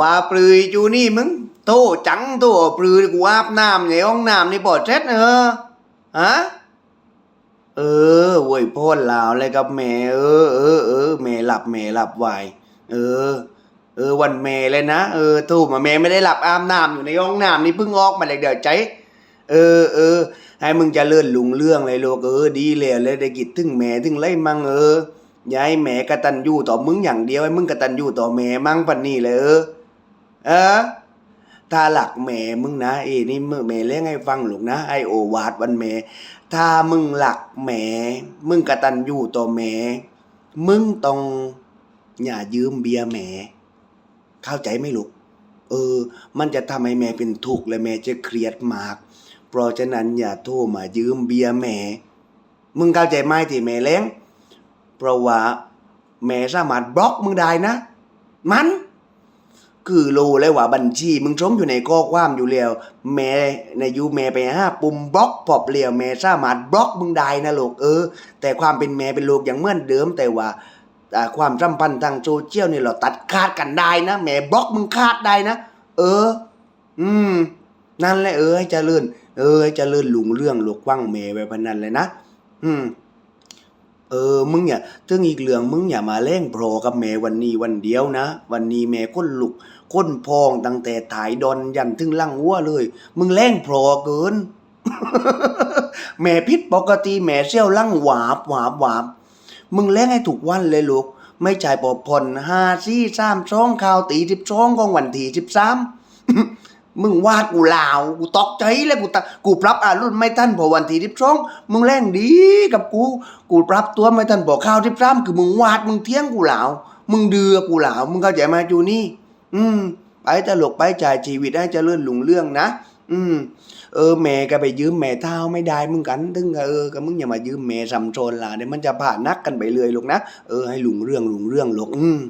ว่าปลือจูนี่มึง โตจังโตปลือกูอาบน้ำในห้องน้ำในบ่อเจ็ดเออฮะเออโวยพ่นลาวเลยกับแม่เออเออเออแม่หลับแม่หลับไวเออ เออวันแม่เลยนะเออทูมาแม่ไม่ได้หลับอาบน้ำอยู่ในห้องน้ำนี่เพิ่งออกมาเลยเดี๋ยวใจ เออเออให้มึงจะเลื่อนลุงเรื่องเลยลูกเออดีเลยเลยได้กิดถึงแม่ถึงไรมั่งเออยาให้แม่กระตันยู่ต่อมึงอย่างเดียวให้มึงกระตันยู่ต่อแม่มั่งปันนี่เลยเออ เออถ้าหลักแม่มึงนะเอ้นี่มึงแม่เลี้ยงให้ฟังหลูกนะไอโอวาดวันแม่ถ้ามึงหลักแม่มึงกระตันอยู่ต่อแม่มึงต้องอย่ายืมเบียร์แม่เข้าใจไหมลูก เออ มันจะทำให้แม่เป็นทุกข์และแม่จะเครียดมาก เพราะฉะนั้นอย่าโทรมายืมเบียร์แม่มึงเข้าใจไหมที่แม่เลี้ยงเพราะว่าแม่สามารถบล็อกมึงได้นะ มัน คือรู้เลยว่าบัญชีมึงชมอยู่ในข้อความอยู่แล้วแม่ในยูแม่ไปห้าปุ่มบล็อกปอบเลียวแม่สามารถบล็อกมึงได้นะลูกเออ แต่ความเป็นแม่เป็นลูกอย่างเหมือนเดิมแต่ว่าอ่ความสัมพันธ์ทางโซเชียลนี่เราตัดขาดกันได้นะแม่บล็อกมึงขาดได้นะ เออ อืม นั่นแหละเออให้เจริญเออให้เจริญหลุงเรื่องหลวกว่างเมไปพนันเลยนะอืม เออ มึงอย่าถึงอีกเรื่องมึงอย่ามาเล่งโปรกับแม่วันนี้วันเดียวนะ วันนี้แม่ก้นลุกก้นพองตั้งแต่ถ่ายดอนยันถึงล่างวัวเลย มึงเล่งโปรเกิน แม่พิษปกติแม่เซี่ยวล่างหวาบหวาบหวาบมึงเล่งให้ถูกวันเลยลูก ไม่จ่ายปอผ่อนห้าซี่สามช่องข่าวตีสิบช่องของวันที่สิบสาม มึงวาดกูลาว กูตกใจเลยกูตะกูปรับอารมณ์ไม่ทันพอวันที่สิบช่องมึงแรงดีกับกู กูปรับตัวไม่ทันบอกข้าวสิบสามคือมึงวาดมึงเที่ยงกูลาว มึงเดือกูลาว มึงเข้าใจไหมจูนี่ อืม ไปตลกไปจ่ายชีวิตให้เจริญหลุงเรื่องนะ อืม เออแม่ก็ไปยืมแม่เท้าไม่ได้มึงกันถึงเออก็มึงอย่ามายืมแม่สำโจรล่ะเดี๋ยวมันจะผ่านนักกันไปเลยลูกนะ เออให้หลุงเรื่องหลุงเรื่องลูกอืม